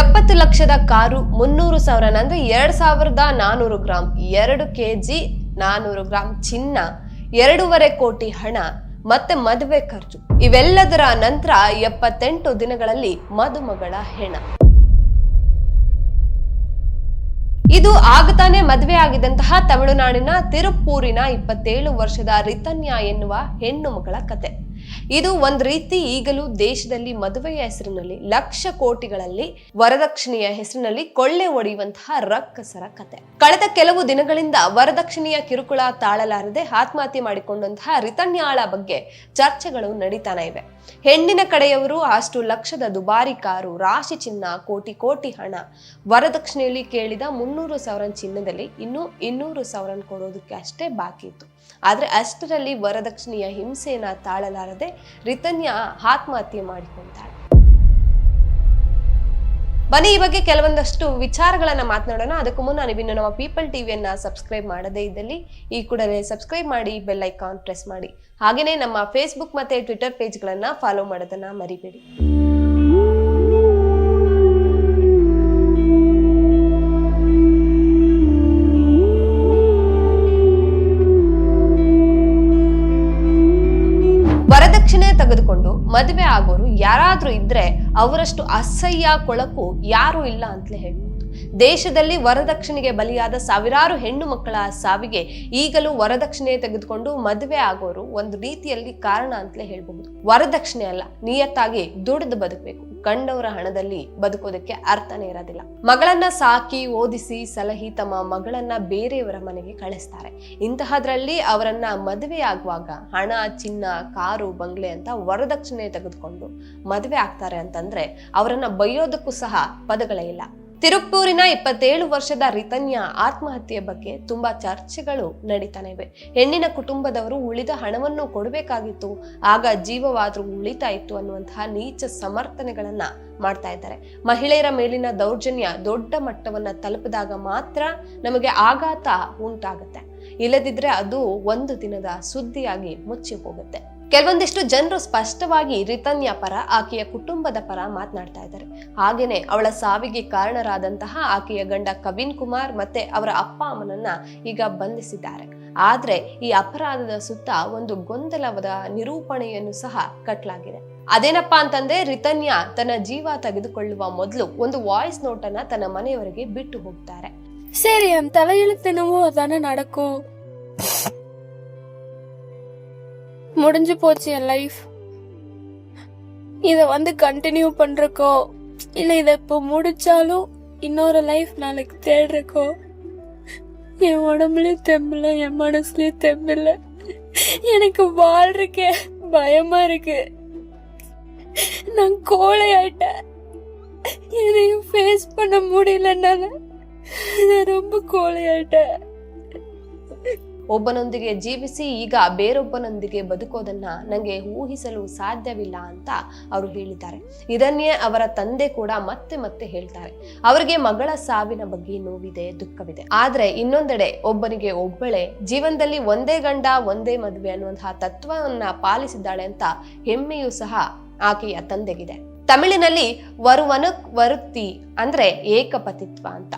ಎಪ್ಪತ್ತು ಲಕ್ಷದ ಕಾರು ಮುನ್ನೂರು ಸಾವಿರ, ಅಂದ್ರೆ ಎರಡ್ ಸಾವಿರದ ನಾನೂರು ಗ್ರಾಂ. ಎರಡು ಕೆ ಜಿ ನಾನೂರು ಗ್ರಾಂ ಚಿನ್ನ, ಎರಡೂವರೆ ಕೋಟಿ ಹಣ, ಮತ್ತೆ ಮದುವೆ ಖರ್ಚು. ಇವೆಲ್ಲದರ ನಂತರ ಎಪ್ಪತ್ತೆಂಟು ದಿನಗಳಲ್ಲಿ ಮದುಮಗಳ ಹೆಣ. ಇದು ಆಗತಾನೆ ಮದುವೆ ಆಗಿದಂತಹ ತಮಿಳುನಾಡಿನ ತಿರುಪೂರಿನ ಇಪ್ಪತ್ತೇಳು ವರ್ಷದ ರಿತನ್ಯ ಎನ್ನುವ ಹೆಣ್ಣು ಮಗಳ ಕತೆ. ಇದು ಒಂದ್ ರೀತಿ ಈಗಲೂ ದೇಶದಲ್ಲಿ ಮದುವೆಯ ಹೆಸರಿನಲ್ಲಿ ಲಕ್ಷ ಕೋಟಿಗಳಲ್ಲಿ ವರದಕ್ಷಿಣೆಯ ಹೆಸರಿನಲ್ಲಿ ಕೊಳ್ಳೆ ಒಡೆಯುವಂತಹ ರಕ್ಕಸರ ಕತೆ. ಕಳೆದ ಕೆಲವು ದಿನಗಳಿಂದ ವರದಕ್ಷಿಣೆಯ ಕಿರುಕುಳ ತಾಳಲಾರದೆ ಆತ್ಮಹತ್ಯೆ ಮಾಡಿಕೊಂಡಂತಹ ರಿತನ್ಯಾಳ ಬಗ್ಗೆ ಚರ್ಚೆಗಳು ನಡೀತಾನೆ ಇವೆ. ಹೆಣ್ಣಿನ ಕಡೆಯವರು ಅಷ್ಟು ಲಕ್ಷದ ದುಬಾರಿ ಕಾರು, ರಾಶಿ ಚಿನ್ನ, ಕೋಟಿ ಕೋಟಿ ಹಣ ವರದಕ್ಷಿಣೆಯಲ್ಲಿ ಕೇಳಿದ ಮುನ್ನೂರು ಸಾವಿರ ಚಿನ್ನದಲ್ಲಿ ಇನ್ನು ಇನ್ನೂರು ಸಾವಿರ ಕೊಡೋದಕ್ಕೆ ಅಷ್ಟೇ ಬಾಕಿ ಇತ್ತು. ಆದ್ರೆ ಅಷ್ಟರಲ್ಲಿ ವರದಕ್ಷಿಣೆಯ ಹಿಂಸೆಯನ್ನು ತಾಳಲಾರದೆ ರಿತನ್ಯ ಆತ್ಮಹತ್ಯೆ ಮಾಡಿಕೊಂತಾಳೆ ಬನ್ನಿ, ಈ ಬಗ್ಗೆ ಕೆಲವೊಂದಷ್ಟು ವಿಚಾರಗಳನ್ನ ಮಾತನಾಡೋಣ. ಅದಕ್ಕೂ ಮುನ್ನ ನೀವಿನ್ನು ನಮ್ಮ ಪೀಪಲ್ ಟಿವಿಯನ್ನ ಸಬ್ಸ್ಕ್ರೈಬ್ ಮಾಡದೇ ಇದ್ದಲ್ಲಿ ಈ ಕೂಡಲೇ ಸಬ್ಸ್ಕ್ರೈಬ್ ಮಾಡಿ, ಬೆಲ್ ಐಕಾನ್ ಪ್ರೆಸ್ ಮಾಡಿ. ಹಾಗೆಯೇ ನಮ್ಮ ಫೇಸ್ಬುಕ್ ಮತ್ತೆ ಟ್ವಿಟರ್ ಪೇಜ್ಗಳನ್ನ ಫಾಲೋ ಮಾಡೋದನ್ನ ಮರಿಬೇಡಿ. ತೆಗೆದುಕೊಂಡು ಮದುವೆ ಆಗೋರು ಯಾರಾದ್ರೂ ಇದ್ರೆ ಅವರಷ್ಟು ಅಸಹ್ಯ, ಕೊಳಕು ಯಾರು ಇಲ್ಲ ಅಂತಲೇ ಹೇಳ್ಬೋದು. ದೇಶದಲ್ಲಿ ವರದಕ್ಷಿಣೆಗೆ ಬಲಿಯಾದ ಸಾವಿರಾರು ಹೆಣ್ಣು ಮಕ್ಕಳ ಸಾವಿಗೆ ಈಗಲೂ ವರದಕ್ಷಿಣೆ ತೆಗೆದುಕೊಂಡು ಮದುವೆ ಆಗೋರು ಒಂದು ರೀತಿಯಲ್ಲಿ ಕಾರಣ ಅಂತಲೇ ಹೇಳ್ಬಹುದು ವರದಕ್ಷಿಣೆ ಅಲ್ಲ, ನಿಯತ್ತಾಗಿ ದುಡಿದು ಬದುಕಬೇಕು. ಕಂಡವರ ಹಣದಲ್ಲಿ ಬದುಕೋದಕ್ಕೆ ಅರ್ಥನೇ ಇರೋದಿಲ್ಲ. ಮಗಳನ್ನ ಸಾಕಿ, ಓದಿಸಿ, ಸಲಹಿ ತಮ್ಮ ಮಗಳನ್ನ ಬೇರೆಯವರ ಮನೆಗೆ ಕಳಿಸ್ತಾರೆ. ಇಂತಹದ್ರಲ್ಲಿ ಅವರನ್ನ ಮದುವೆ ಆಗುವಾಗ ಹಣ, ಚಿನ್ನ, ಕಾರು, ಬಂಗ್ಲೆ ಅಂತ ವರದಕ್ಷಿಣೆ ತೆಗೆದುಕೊಂಡು ಮದುವೆ ಆಗ್ತಾರೆ ಅಂತಂದ್ರೆ ಅವರನ್ನ ಬೈಯೋದಕ್ಕೂ ಸಹ ಪದಗಳೇ ಇಲ್ಲ. ತಿರುಪ್ಪೂರಿನ ಇಪ್ಪತ್ತೇಳು ವರ್ಷದ ರಿತನ್ಯ ಆತ್ಮಹತ್ಯೆ ಬಗ್ಗೆ ತುಂಬಾ ಚರ್ಚೆಗಳು ನಡೀತಾನೆ ಇವೆ ಹೆಣ್ಣಿನ ಕುಟುಂಬದವರು ಉಳಿದ ಹಣವನ್ನು ಕೊಡಬೇಕಾಗಿತ್ತು. ಆಗ ಜೀವವಾದರೂ ಉಳಿತಾ ಅನ್ನುವಂತಹ ನೀಚ ಸಮರ್ಥನೆಗಳನ್ನ ಮಾಡ್ತಾ ಇದ್ದಾರೆ. ಮಹಿಳೆಯರ ಮೇಲಿನ ದೌರ್ಜನ್ಯ ದೊಡ್ಡ ಮಟ್ಟವನ್ನ ತಲುಪಿದಾಗ ಮಾತ್ರ ನಮಗೆ ಆಘಾತ ಉಂಟಾಗುತ್ತೆ. ಇಲ್ಲದಿದ್ರೆ ಅದು ಒಂದು ದಿನದ ಸುದ್ದಿಯಾಗಿ ಮುಚ್ಚಿ ಹೋಗುತ್ತೆ. ಕೆಲವೊಂದಿಷ್ಟು ಜನರು ಸ್ಪಷ್ಟವಾಗಿ ರಿತನ್ಯ ಪರ, ಆಕೆಯ ಕುಟುಂಬದ ಪರ ಮಾತನಾಡ್ತಾ ಇದ್ದಾರೆ. ಹಾಗೇನೆ ಅವಳ ಸಾವಿಗೆ ಕಾರಣರಾದಂತಹ ಆಕೆಯ ಗಂಡ ಕವಿನ್ ಕುಮಾರ್ ಮತ್ತೆ ಅವರ ಅಪ್ಪ ಅಮ್ಮನನ್ನ ಈಗ ಬಂಧಿಸಿದ್ದಾರೆ. ಆದ್ರೆ ಈ ಅಪರಾಧದ ಸುತ್ತ ಒಂದು ಗೊಂದಲವದ ನಿರೂಪಣೆಯನ್ನು ಸಹ ಕಟ್ಟಲಾಗಿದೆ ಅದೇನಪ್ಪಾ ಅಂತಂದ್ರೆ ರಿತನ್ಯ ತನ್ನ ಜೀವ ತೆಗೆದುಕೊಳ್ಳುವ ಮೊದಲು ಒಂದು ವಾಯ್ಸ್ ನೋಟ್ ಅನ್ನ ತನ್ನ ಮನೆಯವರಿಗೆ ಬಿಟ್ಟು ಹೋಗ್ತಾರೆ. ಸರಿ ಅಂತ ಹೇಳಿದ್ದೆ ಅದನ್ನ ನಡಕು முடிஞ்சு போச்சு என் லைஃப் இத வந்து கண்டினியூ பண்றக்கோ இல்ல இத இப்போ முடிச்சாலும் இன்னொரு லைஃப் நாளைக்கு தேடுறக்கோ என் உடம்புலயும் தெம்பில்ல என் மனசுலயும் தெம்பில்ல எனக்கு வாழ்றக்கே பயமா இருக்கு. நான் கோழை ஆயிட்டேன் எதையும் ஃபேஸ் பண்ண முடியலன்னால நான் ரொம்ப கோழை ஆயிட்டேன் ಒಬ್ಬನೊಂದಿಗೆ ಜೀವಿಸಿ ಈಗ ಬೇರೊಬ್ಬನೊಂದಿಗೆ ಬದುಕೋದನ್ನ ನಂಗೆ ಊಹಿಸಲು ಸಾಧ್ಯವಿಲ್ಲ ಅಂತ ಅವರು ಹೇಳಿದ್ದಾರೆ. ಇದನ್ನೇ ಅವರ ತಂದೆ ಕೂಡ ಮತ್ತೆ ಮತ್ತೆ ಹೇಳ್ತಾರೆ. ಅವರಿಗೆ ಮಗಳ ಸಾವಿನ ಬಗ್ಗೆ ನೋವಿದೆ, ದುಃಖವಿದೆ. ಆದ್ರೆ ಇನ್ನೊಂದೆಡೆ ಒಬ್ಬನಿಗೆ ಒಬ್ಬಳೆ, ಜೀವನದಲ್ಲಿ ಒಂದೇ ಗಂಡ, ಒಂದೇ ಮದುವೆ ಅನ್ನುವಂತಹ ತತ್ವವನ್ನ ಪಾಲಿಸಿದ್ದಾಳೆ ಅಂತ ಹೆಮ್ಮೆಯೂ ಸಹ ಆಕೆಯ ತಂದೆಗಿದೆ. ತಮಿಳಿನಲ್ಲಿ ವರುವನಕ್ ವರುತ್ತಿ ಅಂದ್ರೆ ಏಕಪತಿತ್ವ ಅಂತ.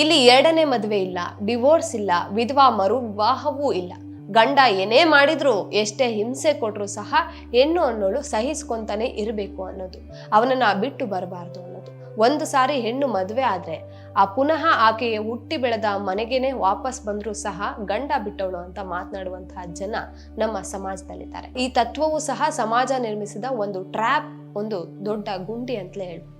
ಇಲ್ಲಿ ಎರಡನೇ ಮದುವೆ ಇಲ್ಲ ಡಿವೋರ್ಸ್ ಇಲ್ಲ, ವಿಧವಾ ಮರು ವಿವಾಹವೂ ಇಲ್ಲ. ಗಂಡ ಏನೇ ಮಾಡಿದ್ರು ಎಷ್ಟೇ ಹಿಂಸೆ ಕೊಟ್ಟರು ಸಹ ಹೆಣ್ಣು ಅನ್ನೋಳು ಸಹಿಸ್ಕೊಂತಾನೆ ಇರಬೇಕು ಅನ್ನೋದು, ಅವನನ್ನ ಬಿಟ್ಟು ಬರಬಾರ್ದು ಅನ್ನೋದು. ಒಂದು ಸಾರಿ ಹೆಣ್ಣು ಮದುವೆ ಆದ್ರೆ ಆ ಪುನಃ ಆಕೆಯ ಹುಟ್ಟಿ ಬೆಳೆದ ಮನೆಗೇನೆ ವಾಪಸ್ ಬಂದರೂ ಸಹ ಗಂಡ ಬಿಟ್ಟವಳು ಅಂತ ಮಾತನಾಡುವಂತಹ ಜನ ನಮ್ಮ ಸಮಾಜದಲ್ಲಿದ್ದಾರೆ. ಈ ತತ್ವವು ಸಹ ಸಮಾಜ ನಿರ್ಮಿಸಿದ ಒಂದು ಟ್ರ್ಯಾಪ್, ಒಂದು ದೊಡ್ಡ ಗುಂಡಿ ಅಂತಲೇ ಹೇಳ್ಬೋದು.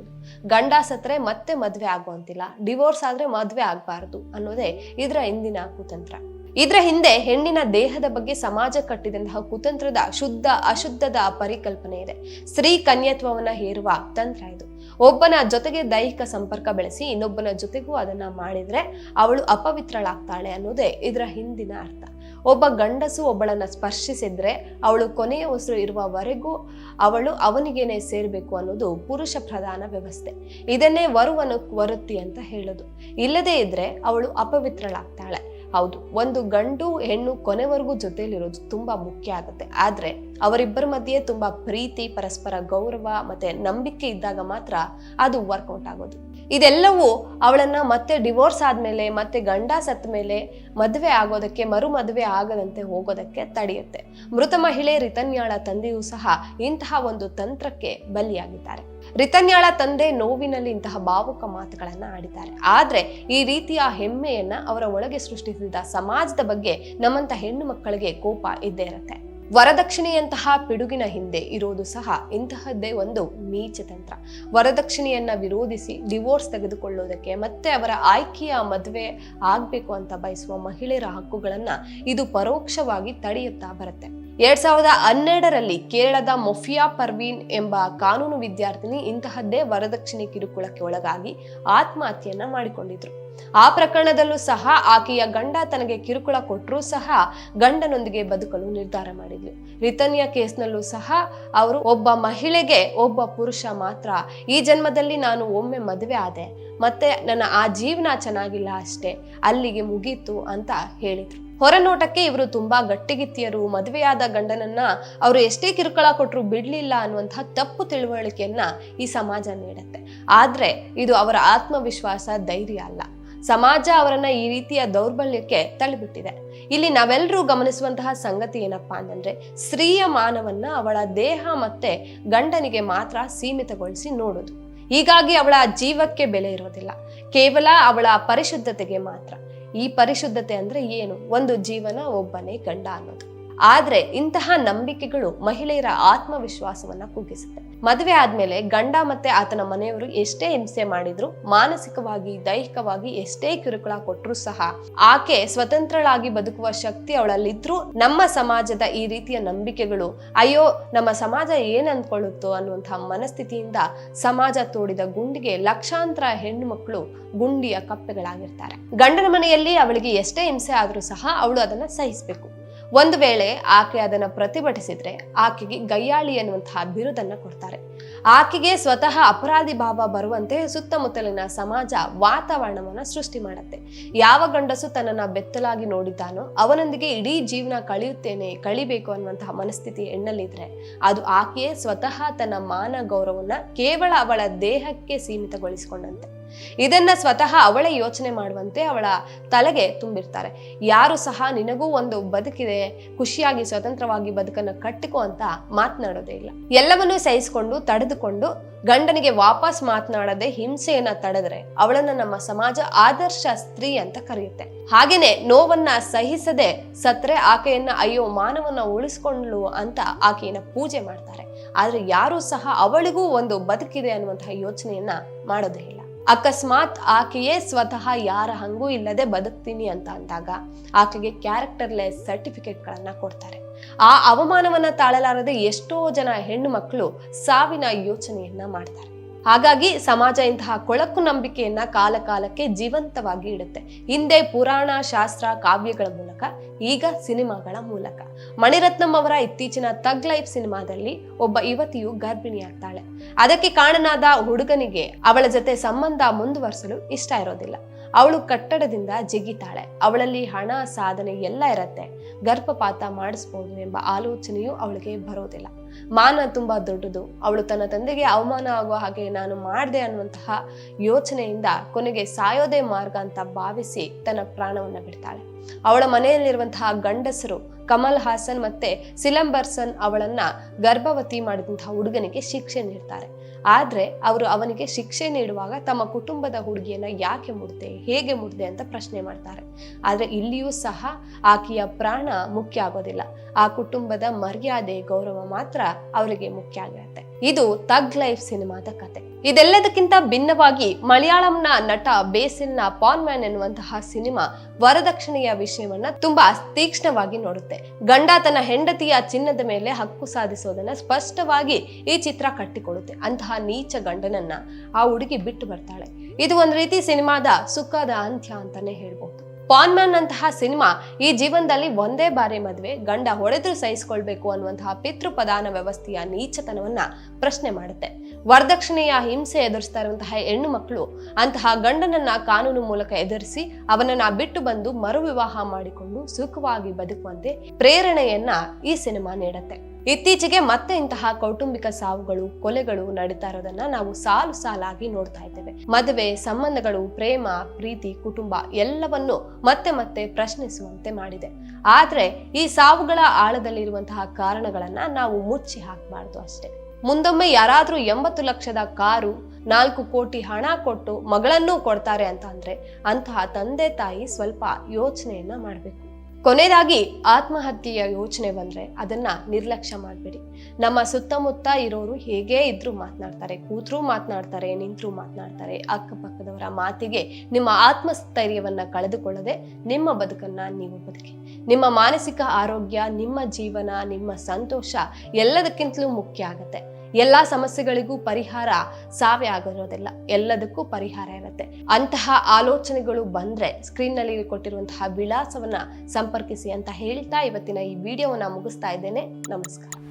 ಗಂಡ ಸತ್ರೆ ಮತ್ತೆ ಮದ್ವೆ ಆಗುವಂತಿಲ್ಲ. ಡಿವೋರ್ಸ್ ಆದ್ರೆ ಮದ್ವೆ ಆಗ್ಬಾರ್ದು ಅನ್ನೋದೇ ಇದರ ಹಿಂದಿನ ಕುತಂತ್ರ. ಇದರ ಹಿಂದೆ ಹೆಣ್ಣಿನ ದೇಹದ ಬಗ್ಗೆ ಸಮಾಜ ಕಟ್ಟಿದಂತಹ ಕುತಂತ್ರದ ಶುದ್ಧ ಅಶುದ್ಧದ ಪರಿಕಲ್ಪನೆ ಇದೆ. ಸ್ತ್ರೀ ಕನ್ಯತ್ವವನ್ನ ಹೇರುವ ತಂತ್ರ ಇದು. ಒಬ್ಬನ ಜೊತೆಗೆ ದೈಹಿಕ ಸಂಪರ್ಕ ಬೆಳೆಸಿ ಇನ್ನೊಬ್ಬನ ಜೊತೆಗೂ ಅದನ್ನ ಮಾಡಿದ್ರೆ ಅವಳು ಅಪವಿತ್ರಳಾಗ್ತಾಳೆ ಅನ್ನೋದೇ ಇದರ ಹಿಂದಿನ ಅರ್ಥ. ಒಬ್ಬ ಗಂಡಸು ಒಬ್ಬಳನ್ನ ಸ್ಪರ್ಶಿಸಿದ್ರೆ ಅವಳು ಕೊನೆಯ ಉಸಿರು ಇರುವವರೆಗೂ ಅವಳು ಅವನಿಗೇನೆ ಸೇರಬೇಕು ಅನ್ನೋದು ಪುರುಷ ಪ್ರಧಾನ ವ್ಯವಸ್ಥೆ. ಇದನ್ನೇ ವರುವನು ವರುತ್ತಿ ಅಂತ ಹೇಳೋದು. ಇಲ್ಲದೇ ಇದ್ರೆ ಅವಳು ಅಪವಿತ್ರಳಾಗ್ತಾಳೆ. ಹೌದು, ಒಂದು ಗಂಡು ಹೆಣ್ಣು ಕೊನೆವರೆಗೂ ಜೊತೆಯಲ್ಲಿರೋದು ತುಂಬಾ ಮುಖ್ಯ ಆಗುತ್ತೆ. ಆದ್ರೆ ಅವರಿಬ್ಬರ ಮಧ್ಯೆ ತುಂಬಾ ಪ್ರೀತಿ, ಪರಸ್ಪರ ಗೌರವ ಮತ್ತೆ ನಂಬಿಕೆ ಇದ್ದಾಗ ಮಾತ್ರ ಅದು ವರ್ಕೌಟ್ ಆಗೋದು. ಇದೆಲ್ಲವೂ ಅವಳನ್ನ ಮತ್ತೆ ಡಿವೋರ್ಸ್ ಆದ್ಮೇಲೆ, ಮತ್ತೆ ಗಂಡ ಸತ್ತ ಮೇಲೆ ಮದುವೆ ಆಗೋದಕ್ಕೆ, ಮರು ಮದುವೆ ಆಗದಂತೆ ಹೋಗೋದಕ್ಕೆ ತಡೆಯುತ್ತೆ. ಮೃತ ಮಹಿಳೆ ರಿತನ್ಯಾಳ ತಂದೆಯೂ ಸಹ ಇಂತಹ ಒಂದು ತಂತ್ರಕ್ಕೆ ಬಲಿಯಾಗಿದ್ದಾರೆ. ರಿತನ್ಯಾಳ ತಂದೆ ನೋವಿನಲ್ಲಿ ಇಂತಹ ಭಾವುಕ ಮಾತುಗಳನ್ನ ಆಡಿದ್ದಾರೆ. ಆದ್ರೆ ಈ ರೀತಿಯ ಹೆಮ್ಮೆಯನ್ನ ಅವರ ಒಳಗೆ ಸೃಷ್ಟಿಸಿದ ಸಮಾಜದ ಬಗ್ಗೆ ನಮ್ಮಂತ ಹೆಣ್ಣು ಮಕ್ಕಳಿಗೆ ಕೋಪ ಇದ್ದೇ ಇರುತ್ತೆ. ವರದಕ್ಷಿಣೆಯಂತಹ ಪಿಡುಗಿನ ಹಿಂದೆ ಇರೋದು ಸಹ ಇಂತಹದ್ದೇ ಒಂದು ನೀಚ ತಂತ್ರ. ವರದಕ್ಷಿಣೆಯನ್ನ ವಿರೋಧಿಸಿ ಡಿವೋರ್ಸ್ ತೆಗೆದುಕೊಳ್ಳೋದಕ್ಕೆ ಮತ್ತೆ ಅವರ ಆಯ್ಕೆಯ ಮದುವೆ ಆಗ್ಬೇಕು ಅಂತ ಬಯಸುವ ಮಹಿಳೆಯರ ಹಕ್ಕುಗಳನ್ನ ಇದು ಪರೋಕ್ಷವಾಗಿ ತಡೆಯುತ್ತಾ ಬರುತ್ತೆ. ಎರಡ್ ಸಾವಿರದ ಹನ್ನೆರಡರಲ್ಲಿ ಕೇರಳದ ಮೊಫಿಯಾ ಪರ್ವೀನ್ ಎಂಬ ಕಾನೂನು ವಿದ್ಯಾರ್ಥಿನಿ ಇಂತಹದ್ದೇ ವರದಕ್ಷಿಣೆ ಕಿರುಕುಳಕ್ಕೆ ಒಳಗಾಗಿ ಆತ್ಮಹತ್ಯೆಯನ್ನ ಮಾಡಿಕೊಂಡಿದ್ರು. ಆ ಪ್ರಕರಣದಲ್ಲೂ ಸಹ ಆಕೆಯ ಗಂಡ ತನಗೆ ಕಿರುಕುಳ ಕೊಟ್ಟರೂ ಸಹ ಗಂಡನೊಂದಿಗೆ ಬದುಕಲು ನಿರ್ಧಾರ ಮಾಡಿದ್ಲು. ರಿತನ್ಯ ಕೇಸ್ನಲ್ಲೂ ಸಹ ಅವರು ಒಬ್ಬ ಮಹಿಳೆಗೆ ಒಬ್ಬ ಪುರುಷ ಮಾತ್ರ, ಈ ಜನ್ಮದಲ್ಲಿ ನಾನು ಒಮ್ಮೆ ಮದುವೆ ಆದೆ, ಮತ್ತೆ ನನ್ನ ಆ ಜೀವನ ಚೆನ್ನಾಗಿಲ್ಲ ಅಷ್ಟೇ, ಅಲ್ಲಿಗೆ ಮುಗೀತು ಅಂತ ಹೇಳಿದ್ರು. ಹೊರನೋಟಕ್ಕೆ ಇವರು ತುಂಬಾ ಗಟ್ಟಿಗಿತ್ತಿಯರು, ಮದುವೆಯಾದ ಗಂಡನನ್ನ ಅವರು ಎಷ್ಟೇ ಕಿರುಕುಳ ಕೊಟ್ಟರು ಬಿಡ್ಲಿಲ್ಲ ಅನ್ನುವಂತಹ ತಪ್ಪು ತಿಳುವಳಿಕೆಯನ್ನ ಈ ಸಮಾಜ ನೀಡುತ್ತೆ. ಆದ್ರೆ ಇದು ಅವರ ಆತ್ಮವಿಶ್ವಾಸ, ಧೈರ್ಯ ಅಲ್ಲ. ಸಮಾಜ ಅವರನ್ನ ಈ ರೀತಿಯ ದೌರ್ಬಲ್ಯಕ್ಕೆ ತಳ್ಳಿಬಿಟ್ಟಿದೆ. ಇಲ್ಲಿ ನಾವೆಲ್ಲರೂ ಗಮನಿಸುವಂತಹ ಸಂಗತಿ ಏನಪ್ಪಾ ಅಂತಂದ್ರೆ, ಸ್ತ್ರೀಯ ಮಾನವನ್ನ ಅವಳ ದೇಹ ಮತ್ತೆ ಗಂಡನಿಗೆ ಮಾತ್ರ ಸೀಮಿತಗೊಳಿಸಿ ನೋಡೋದು. ಹೀಗಾಗಿ ಅವಳ ಜೀವಕ್ಕೆ ಬೆಲೆ ಇರೋದಿಲ್ಲ. ಕೇವಲ ಅವಳ ಪರಿಶುದ್ಧತೆಗೆ ಮಾತ್ರ. ಈ ಪರಿಶುದ್ಧತೆ ಅಂದ್ರೆ ಏನು? ಒಂದು ಜೀವನ ಒಬ್ಬನೇ ಗಂಡ ಅನ್ನೋದು. ಆದ್ರೆ ಇಂತಹ ನಂಬಿಕೆಗಳು ಮಹಿಳೆಯರ ಆತ್ಮವಿಶ್ವಾಸವನ್ನ ಕುಗ್ಗಿಸುತ್ತೆ. ಮದುವೆ ಆದ್ಮೇಲೆ ಗಂಡ ಮತ್ತೆ ಆತನ ಮನೆಯವರು ಎಷ್ಟೇ ಹಿಂಸೆ ಮಾಡಿದ್ರು, ಮಾನಸಿಕವಾಗಿ, ದೈಹಿಕವಾಗಿ ಎಷ್ಟೇ ಕಿರುಕುಳ ಕೊಟ್ಟರು ಸಹ ಆಕೆ ಸ್ವತಂತ್ರಳಾಗಿ ಬದುಕುವ ಶಕ್ತಿ ಅವಳಲ್ಲಿದ್ರು ನಮ್ಮ ಸಮಾಜದ ಈ ರೀತಿಯ ನಂಬಿಕೆಗಳು, ಅಯ್ಯೋ, ನಮ್ಮ ಸಮಾಜ ಏನ್ ಅಂದ್ಕೊಳ್ಳುತ್ತೋ ಅನ್ನುವಂತಹ ಮನಸ್ಥಿತಿಯಿಂದ ಸಮಾಜ ತೋಡಿದ ಗುಂಡಿಗೆ ಲಕ್ಷಾಂತರ ಹೆಣ್ಣು ಮಕ್ಕಳು ಗುಂಡಿಯ ಕಪ್ಪೆಗಳಾಗಿರ್ತಾರೆ. ಗಂಡನ ಮನೆಯಲ್ಲಿ ಅವಳಿಗೆ ಎಷ್ಟೇ ಹಿಂಸೆ ಆದ್ರೂ ಸಹ ಅವಳು ಅದನ್ನ ಸಹಿಸಬೇಕು. ಒಂದು ವೇಳೆ ಆಕೆ ಅದನ್ನ ಪ್ರತಿಭಟಿಸಿದ್ರೆ ಆಕೆಗೆ ಗಯ್ಯಾಳಿ ಎನ್ನುವಂತಹ ಬಿರುದನ್ನ ಕೊಡ್ತಾರೆ. ಆಕೆಗೆ ಸ್ವತಃ ಅಪರಾಧಿ ಭಾವ ಬರುವಂತೆ ಸುತ್ತಮುತ್ತಲಿನ ಸಮಾಜ ವಾತಾವರಣವನ್ನ ಸೃಷ್ಟಿ ಮಾಡುತ್ತೆ. ಯಾವ ಗಂಡಸು ತನ್ನನ್ನ ಬೆತ್ತಲಾಗಿ ನೋಡಿದ್ದಾನೋ ಅವನೊಂದಿಗೆ ಇಡೀ ಜೀವನ ಕಳೆಯುತ್ತೇನೆ, ಕಳಿಬೇಕು ಅನ್ನುವಂತಹ ಮನಸ್ಥಿತಿ ಎಣ್ಣಲ್ಲಿದ್ರೆ ಅದು ಆಕೆಯೇ ಸ್ವತಃ ತನ್ನ ಮಾನ ಗೌರವನ್ನ ಕೇವಲ ಅವಳ ದೇಹಕ್ಕೆ ಸೀಮಿತಗೊಳಿಸಿಕೊಂಡಂತೆ. ಇದನ್ನ ಸ್ವತಃ ಅವಳೇ ಯೋಚನೆ ಮಾಡುವಂತೆ ಅವಳ ತಲೆಗೆ ತುಂಬಿರ್ತಾರೆ. ಯಾರು ಸಹ ನಿನಗೂ ಒಂದು ಬದುಕಿದೆ, ಖುಷಿಯಾಗಿ ಸ್ವತಂತ್ರವಾಗಿ ಬದುಕನ್ನು ಕಟ್ಟಿಕೋ ಅಂತ ಮಾತನಾಡೋದೇ ಇಲ್ಲ. ಎಲ್ಲವನ್ನೂ ಸಹಿಸಿಕೊಂಡು, ತಡೆದುಕೊಂಡು, ಗಂಡನಿಗೆ ವಾಪಸ್ ಮಾತನಾಡದೆ ಹಿಂಸೆಯನ್ನ ತಡೆದ್ರೆ ಅವಳನ್ನ ನಮ್ಮ ಸಮಾಜ ಆದರ್ಶ ಸ್ತ್ರೀ ಅಂತ ಕರೆಯುತ್ತೆ. ಹಾಗೇನೆ ನೋವನ್ನ ಸಹಿಸದೆ ಸತ್ರೆ ಆಕೆಯನ್ನ ಅಯ್ಯೋ ಮಾನವನ್ನ ಉಳಿಸ್ಕೊಂಡ್ಲು ಅಂತ ಆಕೆಯನ್ನ ಪೂಜೆ ಮಾಡ್ತಾರೆ. ಆದ್ರೆ ಯಾರು ಸಹ ಅವಳಿಗೂ ಒಂದು ಬದುಕಿದೆ ಅನ್ನುವಂತಹ ಯೋಚನೆಯನ್ನ ಮಾಡೋದೇ ಇಲ್ಲ. ಅಕಸ್ಮಾತ್ ಆಕೆಯೇ ಸ್ವತಃ ಯಾರ ಹಂಗೂ ಇಲ್ಲದೆ ಬದುಕ್ತೀನಿ ಅಂತ ಅಂದಾಗ ಆಕೆಗೆ ಕ್ಯಾರೆಕ್ಟರ್ಲೆಸ್ ಸರ್ಟಿಫಿಕೇಟ್ಗಳನ್ನ ಕೊಡ್ತಾರೆ. ಆ ಅವಮಾನವನ್ನ ತಾಳಲಾರದೆ ಎಷ್ಟೋ ಜನ ಹೆಣ್ಣು ಮಕ್ಕಳು ಸಾವಿನ ಯೋಚನೆಯನ್ನ ಮಾಡ್ತಾರೆ. ಹಾಗಾಗಿ ಸಮಾಜ ಇಂತಹ ಕೊಳಕು ನಂಬಿಕೆಯನ್ನ ಕಾಲಕಾಲಕ್ಕೆ ಜೀವಂತವಾಗಿ ಇಡುತ್ತೆ. ಹಿಂದೆ ಪುರಾಣ, ಶಾಸ್ತ್ರ, ಕಾವ್ಯಗಳ ಮೂಲಕ, ಈಗ ಸಿನಿಮಾಗಳ ಮೂಲಕ. ಮಣಿರತ್ನಂ ಅವರ ಇತ್ತೀಚಿನ ತಗ್ ಲೈಫ್ ಸಿನಿಮಾದಲ್ಲಿ ಒಬ್ಬ ಯುವತಿಯು ಗರ್ಭಿಣಿಯಾಗ್ತಾಳೆ. ಅದಕ್ಕೆ ಕಾರಣನಾದ ಹುಡುಗನಿಗೆ ಅವಳ ಜೊತೆ ಸಂಬಂಧ ಮುಂದುವರಿಸಲು ಇಷ್ಟ ಇರೋದಿಲ್ಲ. ಅವಳು ಕಟ್ಟಡದಿಂದ ಜಿಗಿತಾಳೆ. ಅವಳಲ್ಲಿ ಹಣ, ಸಾಧನೆ ಎಲ್ಲ ಇರತ್ತೆ. ಗರ್ಭಪಾತ ಮಾಡಿಸ್ಬೋದು ಎಂಬ ಆಲೋಚನೆಯೂ ಅವಳಿಗೆ ಬರೋದಿಲ್ಲ. ಮಾನ ತುಂಬಾ ದೊಡ್ಡದು. ಅವಳು ತನ್ನ ತಂದೆಗೆ ಅವಮಾನ ಆಗುವ ಹಾಗೆ ನಾನು ಮಾಡಿದೆ ಅನ್ನುವಂತಹ ಯೋಚನೆಯಿಂದ ಕೊನೆಗೆ ಸಾಯೋದೇ ಮಾರ್ಗ ಅಂತ ಭಾವಿಸಿ ತನ್ನ ಪ್ರಾಣವನ್ನ ಬಿಡ್ತಾಳೆ. ಅವಳ ಮನೆಯಲ್ಲಿರುವಂತಹ ಗಂಡಸರು ಕಮಲ್ ಹಾಸನ್ ಮತ್ತೆ ಸಿಲಂಬರ್ಸನ್ ಅವಳನ್ನ ಗರ್ಭವತಿ ಮಾಡಿದಂತಹ ಹುಡುಗನಿಗೆ ಶಿಕ್ಷೆ ನೀಡ್ತಾರೆ. ಆದ್ರೆ ಅವರು ಅವನಿಗೆ ಶಿಕ್ಷೆ ನೀಡುವಾಗ ತಮ್ಮ ಕುಟುಂಬದ ಹುಡುಗಿಯನ್ನ ಯಾಕೆ ಮುಡ್ದೆ ಹೇಗೆ ಮುಡ್ದೆ ಅಂತ ಪ್ರಶ್ನೆ ಮಾಡ್ತಾರೆ. ಆದ್ರೆ ಇಲ್ಲಿಯೂ ಸಹ ಆಕೆಯ ಪ್ರಾಣ ಮುಖ್ಯ ಆಗೋದಿಲ್ಲ. ಆ ಕುಟುಂಬದ ಮರ್ಯಾದೆ, ಗೌರವ ಮಾತ್ರ ಅವರಿಗೆ ಮುಖ್ಯ ಆಗಿರುತ್ತೆ. ಇದು ತಗ್ ಲೈಫ್ ಸಿನಿಮಾದ ಕತೆ. ಇದೆಲ್ಲದಕ್ಕಿಂತ ಭಿನ್ನವಾಗಿ ಮಲಯಾಳಂನ ನಟ ಬೇಸಿಲ್ನ ಪಾನ್ ಮ್ಯಾನ್ ಎನ್ನುವಂತಹ ಸಿನಿಮಾ ವರದಕ್ಷಿಣೆಯ ವಿಷಯವನ್ನ ತುಂಬಾ ತೀಕ್ಷ್ಣವಾಗಿ ನೋಡುತ್ತೆ. ಗಂಡ ತನ್ನ ಹೆಂಡತಿಯ ಚಿನ್ನದ ಮೇಲೆ ಹಕ್ಕು ಸಾಧಿಸೋದನ್ನ ಸ್ಪಷ್ಟವಾಗಿ ಈ ಚಿತ್ರ ಕಟ್ಟಿಕೊಡುತ್ತೆ. ಅಂತಹ ನೀಚ ಗಂಡನನ್ನ ಆ ಹುಡುಗಿ ಬಿಟ್ಟು ಬರ್ತಾಳೆ. ಇದು ಒಂದ್ ರೀತಿ ಸಿನಿಮಾದ ಸುಖದ ಅಂತ್ಯ ಅಂತಾನೆ ಹೇಳ್ಬಹುದು ಪಾನ್ ಮ್ಯಾನ್ ಅಂತಹ ಸಿನಿಮಾ ಈ ಜೀವನದಲ್ಲಿ ಒಂದೇ ಬಾರಿ ಮದುವೆ, ಗಂಡ ಹೊಡೆದ್ರು ಸಹಿಸಿಕೊಳ್ಬೇಕು ಅನ್ನುವಂತಹ ಪಿತೃಪದಾನ ವ್ಯವಸ್ಥೆಯ ನೀಚತನವನ್ನ ಪ್ರಶ್ನೆ ಮಾಡುತ್ತೆ. ವರದಕ್ಷಿಣೆಯ ಹಿಂಸೆ ಎದುರಿಸ್ತಾ ಇರುವಂತಹ ಹೆಣ್ಣು ಮಕ್ಕಳು ಅಂತಹ ಗಂಡನನ್ನ ಕಾನೂನು ಮೂಲಕ ಎದುರಿಸಿ ಅವನನ್ನ ಬಿಟ್ಟು ಬಂದು ಮರು ವಿವಾಹ ಮಾಡಿಕೊಂಡು ಸುಖವಾಗಿ ಬದುಕುವಂತೆ ಪ್ರೇರಣೆಯನ್ನ ಈ ಸಿನಿಮಾ ನೀಡುತ್ತೆ. ಇತ್ತೀಚೆಗೆ ಮತ್ತೆ ಇಂತಹ ಕೌಟುಂಬಿಕ ಸಾವುಗಳು, ಕೊಲೆಗಳು ನಡೀತಾ ಇರೋದನ್ನ ನಾವು ಸಾಲು ಸಾಲಾಗಿ ನೋಡ್ತಾ ಇದ್ದೇವೆ. ಮದುವೆ, ಸಂಬಂಧಗಳು, ಪ್ರೇಮ, ಪ್ರೀತಿ, ಕುಟುಂಬ ಎಲ್ಲವನ್ನು ಮತ್ತೆ ಮತ್ತೆ ಪ್ರಶ್ನಿಸುವಂತೆ ಮಾಡಿದೆ. ಆದ್ರೆ ಈ ಸಾವುಗಳ ಆಳದಲ್ಲಿರುವಂತಹ ಕಾರಣಗಳನ್ನ ನಾವು ಮುಚ್ಚಿ ಹಾಕಬಾರ್ದು ಅಷ್ಟೇ. ಮುಂದೊಮ್ಮೆ ಯಾರಾದ್ರೂ ಎಂಬತ್ತು ಲಕ್ಷದ ಕಾರು, ನಾಲ್ಕು ಕೋಟಿ ಹಣ ಕೊಟ್ಟು ಮಗಳನ್ನೂ ಕೊಡ್ತಾರೆ ಅಂತ ಅಂದ್ರೆ ಅಂತಹ ತಂದೆ ತಾಯಿ ಸ್ವಲ್ಪ ಯೋಚನೆಯನ್ನ ಮಾಡಬೇಕು. ಕೊನೆಯದಾಗಿ ಆತ್ಮಹತ್ಯೆಯ ಯೋಚನೆ ಬಂದ್ರೆ ಅದನ್ನ ನಿರ್ಲಕ್ಷ್ಯ ಮಾಡಬೇಡಿ. ನಮ್ಮ ಸುತ್ತಮುತ್ತ ಇರೋರು ಹೇಗೇ ಇದ್ರೂ ಮಾತನಾಡ್ತಾರೆ, ಕೂತ್ರೂ ಮಾತನಾಡ್ತಾರೆ, ನಿಂತರೂ ಮಾತನಾಡ್ತಾರೆ, ಅಕ್ಕಪಕ್ಕದವರ ಮಾತಿಗೆ ನಿಮ್ಮ ಆತ್ಮಸ್ಥೈರ್ಯವನ್ನ ಕಳೆದುಕೊಳ್ಳದೆ ನಿಮ್ಮ ಬದುಕನ್ನ ನೀವು ಬದುಕಿ. ನಿಮ್ಮ ಮಾನಸಿಕ ಆರೋಗ್ಯ, ನಿಮ್ಮ ಜೀವನ, ನಿಮ್ಮ ಸಂತೋಷ ಎಲ್ಲದಕ್ಕಿಂತಲೂ ಮುಖ್ಯ ಆಗತ್ತೆ. ಎಲ್ಲಾ ಸಮಸ್ಯೆಗಳಿಗೂ ಪರಿಹಾರ ಸಾವೇ ಆಗಿರೋದಿಲ್ಲ. ಎಲ್ಲದಕ್ಕೂ ಪರಿಹಾರ ಇರುತ್ತೆ. ಅಂತಹ ಆಲೋಚನೆಗಳು ಬಂದ್ರೆ ಸ್ಕ್ರೀನ್ನಲ್ಲಿ ಕೊಟ್ಟಿರುವಂತಹ ವಿಳಾಸವನ್ನ ಸಂಪರ್ಕಿಸಿ ಅಂತ ಹೇಳ್ತಾ ಇವತ್ತಿನ ಈ ವಿಡಿಯೋವನ್ನ ಮುಗಿಸ್ತಾ ಇದ್ದೇನೆ. ನಮಸ್ಕಾರ.